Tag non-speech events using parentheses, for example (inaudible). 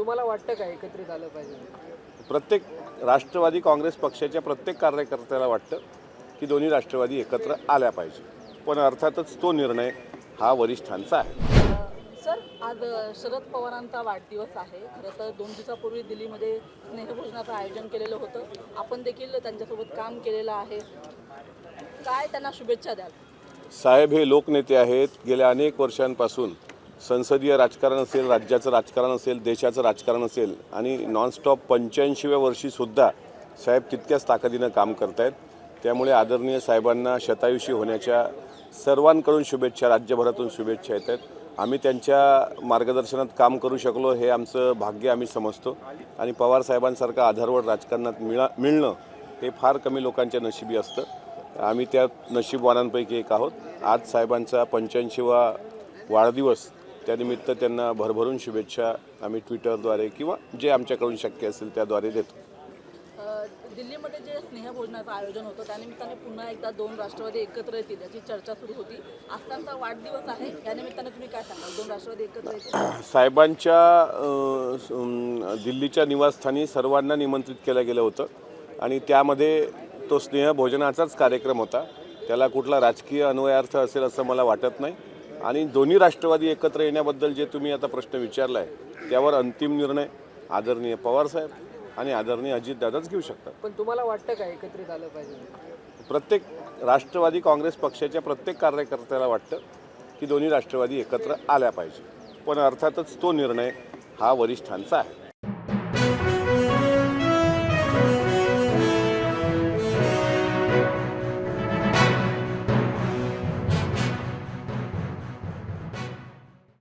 तुम्हाला वाटतं का एकत्रित आलं पाहिजे? प्रत्येक राष्ट्रवादी काँग्रेस पक्षाच्या प्रत्येक कार्यकर्त्याला वाटतं की दोन्ही राष्ट्रवादी एकत्र आल्या पाहिजे. पण अर्थातच तो निर्णय हा वरिष्ठांचा आहे. सर आज अ, शरद पवारांचा वाढदिवस आहे. खरं तर दोन दिवसापूर्वी दिल्लीमध्ये स्नेहभोजनाचं आयोजन केलेलं होतं. आपण देखील त्यांच्यासोबत काम केलेलं आहे. काय त्यांना शुभेच्छा द्याल? साहेब हे लोकनेते आहेत. गेल्या अनेक वर्षांपासून संसदीय राजकारण असेल राज्याचं राजकारण असेल देशाचं राजकारण असेल आणि नॉनस्टॉप पंच्याऐंशीव्या वर्षीसुद्धा साहेब तितक्याच ताकदीनं काम करत आहेत त्यामुळे आदरणीय साहेबांना शतायुषी होण्याच्या सर्वांकडून शुभेच्छा राज्यभरातून शुभेच्छा येत आहेत आम्ही त्यांच्या मार्गदर्शनात काम करू शकलो हे आमचं भाग्य आम्ही समजतो. आणि पवार साहेबांसारखं आधारवड राजकारणात मिळा मिळणं हे फार कमी लोकांच्या नशिबी असतं. आम्ही त्या नशीबवानांपैकी एक आहोत. आज साहेबांचा पंच्याऐंशीवा वाढदिवस त्यानिमित्त त्यांना भरभरून शुभेच्छा आम्ही ट्विटरद्वारे किंवा जे आमच्याकडून शक्य असेल त्याद्वारे देतो. दिल्लीमध्ये जे स्नेहभोजनाचं आयोजन होतं त्यानिमित्ताने पुन्हा एकदा दोन राष्ट्रवादी एकत्र येतील याची चर्चा सुरू होती. त्यांचा वाढदिवस आहे या निमित्ताने तुम्ही काय सांगाल? दोन राष्ट्रवादी एकत्र येतील. (clears throat) साहेबांच्या दिल्लीच्या निवासस्थानी सर्वांना निमंत्रित केलं गेलं होतं आणि त्यामध्ये तो स्नेहभोजनाचाच कार्यक्रम होता. त्याला कुठला राजकीय अन्वयार्थ असेल असं मला वाटत नाही. आणि दोन्ही राष्ट्रवादी एकत्र येण्याबद्दल जे तुम्ही आता प्रश्न विचारला आहे त्यावर अंतिम निर्णय आदरणीय पवारसाहेब आणि आदरणीय अजितदादाच घेऊ शकतात. पण तुम्हाला वाटतं का एकत्रित आलं पाहिजे? प्रत्येक राष्ट्रवादी काँग्रेस पक्षाच्या प्रत्येक कार्यकर्त्याला वाटतं की दोन्ही राष्ट्रवादी एकत्र आल्या पाहिजे. पण अर्थातच तो निर्णय हा वरिष्ठांचा आहे.